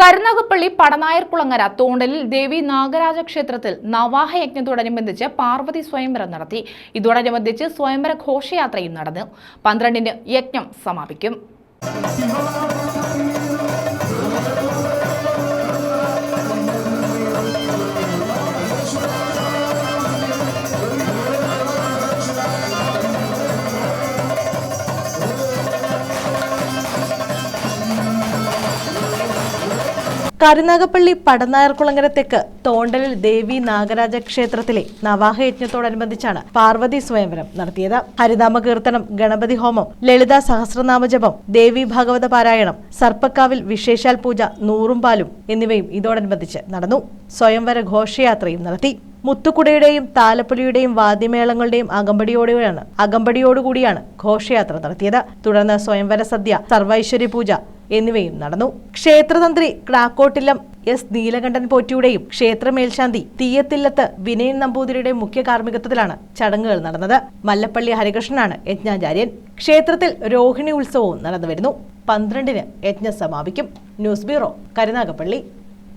കരുനാഗപ്പള്ളി പടനായർകുളങ്ങര തോണ്ടലിൽ ദേവി നാഗരാജ ക്ഷേത്രത്തിൽ നവാഹ യജ്ഞത്തോടനുബന്ധിച്ച് പാർവതി സ്വയംവരം നടത്തി. ഇതോടനുബന്ധിച്ച് സ്വയംവര ഘോഷയാത്രയും നടന്നു. പന്ത്രണ്ടിന് യജ്ഞം സമാപിക്കും. കരുനാഗപ്പള്ളി പടനായർകുളങ്ങര തെക്ക് തോണ്ടലിൽ ദേവി നാഗരാജ ക്ഷേത്രത്തിലെ നവാഹ യജ്ഞത്തോടനുബന്ധിച്ചാണ് പാർവതി സ്വയംവരം നടത്തിയത്. ഹരിനാമ കീർത്തനം ഗണപതി ഹോമം ലളിത സഹസ്രനാമജപം ദേവി ഭാഗവത പാരായണം സർപ്പക്കാവിൽ വിശേഷാൽ പൂജ നൂറും പാലും എന്നിവയും ഇതോടനുബന്ധിച്ച് നടന്നു. സ്വയംവര ഘോഷയാത്രയും നടത്തി. മുത്തുക്കുടയുടെയും താലപ്പൊലിയുടെയും വാദ്യമേളങ്ങളുടെയും അകമ്പടിയോടെയാണ് അകമ്പടിയോടുകൂടിയാണ് ഘോഷയാത്ര നടത്തിയത്. തുടർന്ന് സ്വയംവര സദ്യ സർവൈശ്വര്യ പൂജ എന്നിവയും നടന്നു. ക്ഷേത്രതന്ത്രി ക്രാക്കോട്ടില്ലം എസ് നീലകണ്ഠൻ പോറ്റിയുടെയും ക്ഷേത്ര മേൽശാന്തി തീയത്തില്ലത്ത് വിനയൻ നമ്പൂതിരിയുടെ മുഖ്യ കാർമ്മികത്വത്തിലാണ് ചടങ്ങുകൾ നടന്നത്. മല്ലപ്പള്ളി ഹരികൃഷ്ണനാണ് യജ്ഞാചാര്യൻ. ക്ഷേത്രത്തിൽ രോഹിണി ഉത്സവവും നടന്നുവരുന്നു. പന്ത്രണ്ടിന് യജ്ഞം സമാപിക്കും ന്യൂസ് ബ്യൂറോ കരുനാഗപ്പള്ളി.